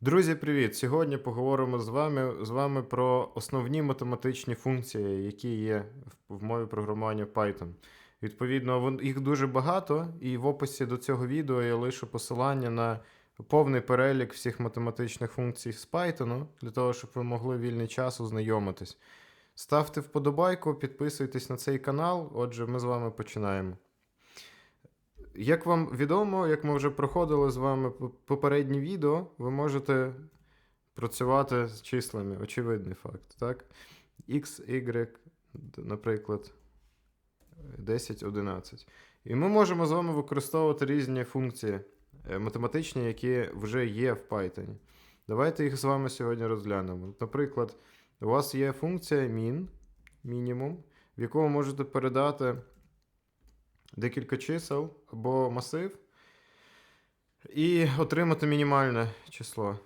Друзі, привіт! Сьогодні поговоримо з вами, з вами про основні математичні функції, які є в, мові програмування Python. Відповідно, їх дуже багато, і в описі до цього відео я лишу посилання на повний перелік всіх математичних функцій з Python, для того, щоб ви могли вільний час ознайомитись. Ставте вподобайку, підписуйтесь на цей канал. Отже, ми з вами починаємо. Як вам відомо, як ми вже проходили з вами п- попередні відео, ви можете працювати з числами. Очевидний факт, так? X, Y, наприклад, 10, 11. І ми можемо з вами використовувати різні функції е, математичні, які вже є в Python. Давайте їх з вами сьогодні розглянемо. Наприклад, у вас є функція min, мінімум, в яку ви можете передати декілька чисел або масив і отримати мінімальне число.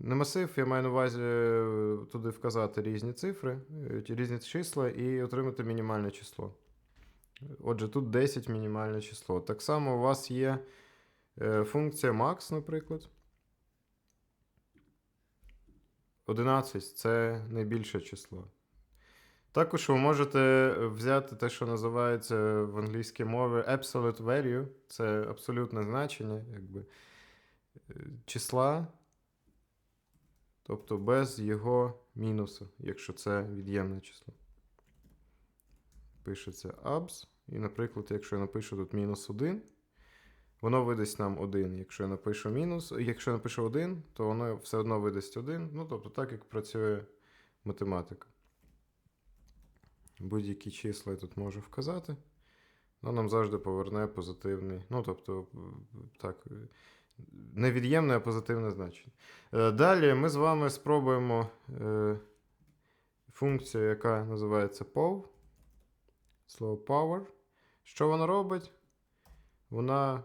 Не масив, я маю на увазі е, туди вказати різні цифри, е, різні числа і отримати мінімальне число. Отже, тут 10 мінімальне число. Так само у вас є е, функція max, наприклад. 11 це найбільше число. Також ви можете взяти те, що називається в англійській мові absolute value, це абсолютне значення, якби е, числа, тобто без його мінусу, якщо це від'ємне число. Пишеться abs, і, наприклад, якщо я напишу тут мінус 1, воно видасть нам 1. Якщо я напишу мінус, якщо я напишу 1, то воно все одно видасть 1. Ну, тобто так, як працює математика. Будь-які числа я тут можу вказати. Воно нам завжди поверне позитивний. Ну, тобто, е, так, е, не від'ємне, а позитивне значення. Е, Далі ми з вами спробуємо функцію, яка називається POW. Слово power. Що вона робить? Вона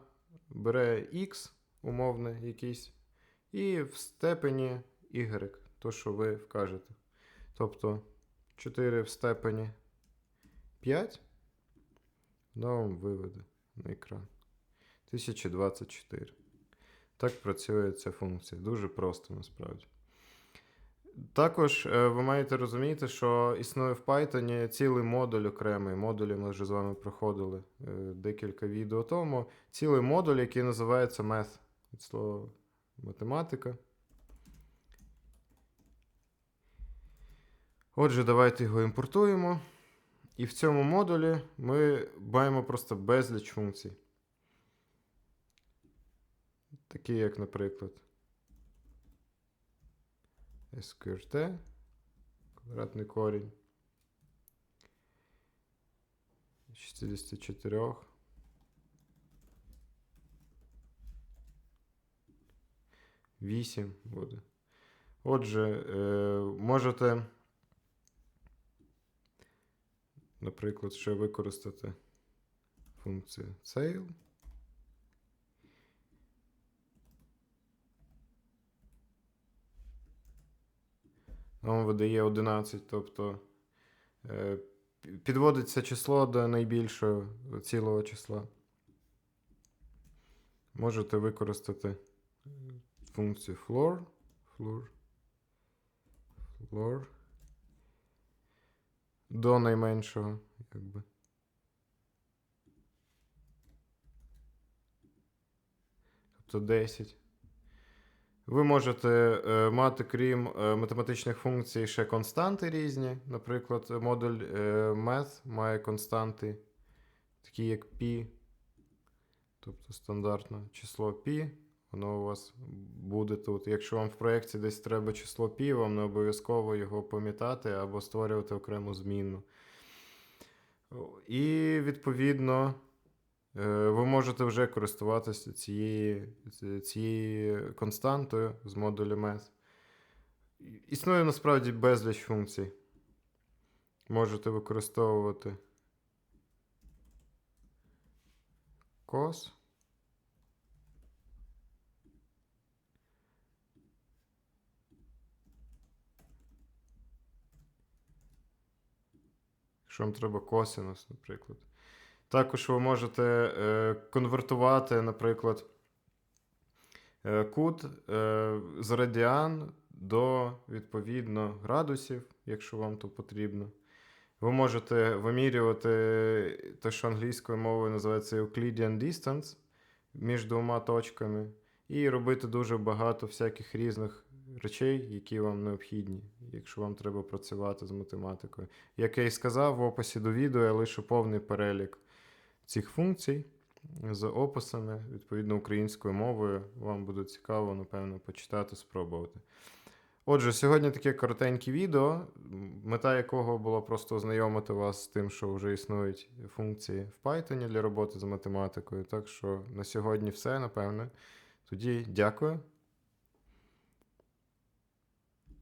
бере x, умовне якийсь, і в степені y, то, що ви вкажете. Тобто 4 в степені 5. Воно вам виведе на екран. 1024. Так працює ця функція. Дуже просто насправді. Також е, ви маєте розуміти, що існує в Python цілий модуль окремий. Модулі ми вже з вами проходили е, декілька відео тому. Цілий модуль, який називається Math. Від слова математика. Отже, давайте його імпортуємо. І в цьому модулі ми маємо просто безліч функцій. Такі, як, наприклад, SQRT, квадратний корінь. 64. Вісім буде. Отже, е, можете наприклад, ще використати функцію sale. Вам видає 11, тобто е, підводиться число до найбільшого цілого числа. Можете використати е, функцію floor. Floor. Floor до найменшого, якби. Тобто 10. Ви можете е, мати, крім е, математичних функцій, ще константи різні. Наприклад, модуль е, math має константи, такі як π, тобто стандартне число π. Воно у вас буде тут. Якщо вам в проєкті десь треба число π, вам не обов'язково його пам'ятати або створювати окрему змінну. І, відповідно, е, ви можете вже користуватися цією, цією константою з модулю Math. Існує насправді безліч функцій. Можете використовувати cos. Якщо вам треба косинус, наприклад. Також ви можете е, конвертувати, наприклад, Е, Кут е, з радіан до відповідно градусів, якщо вам то потрібно. Ви можете вимірювати те, що англійською мовою називається Euclidean distance між двома точками, і робити дуже багато всяких різних речей, які вам необхідні, якщо вам треба працювати з математикою. Як я і сказав, в описі до відео я лишу повний перелік цих функцій з описами, відповідно, українською мовою. Вам буде цікаво, напевно, почитати, спробувати. Отже, сьогодні таке коротеньке відео, мета якого була просто ознайомити вас з тим, що вже існують функції в Python для роботи з математикою. Так що на сьогодні все, напевне. Тоді дякую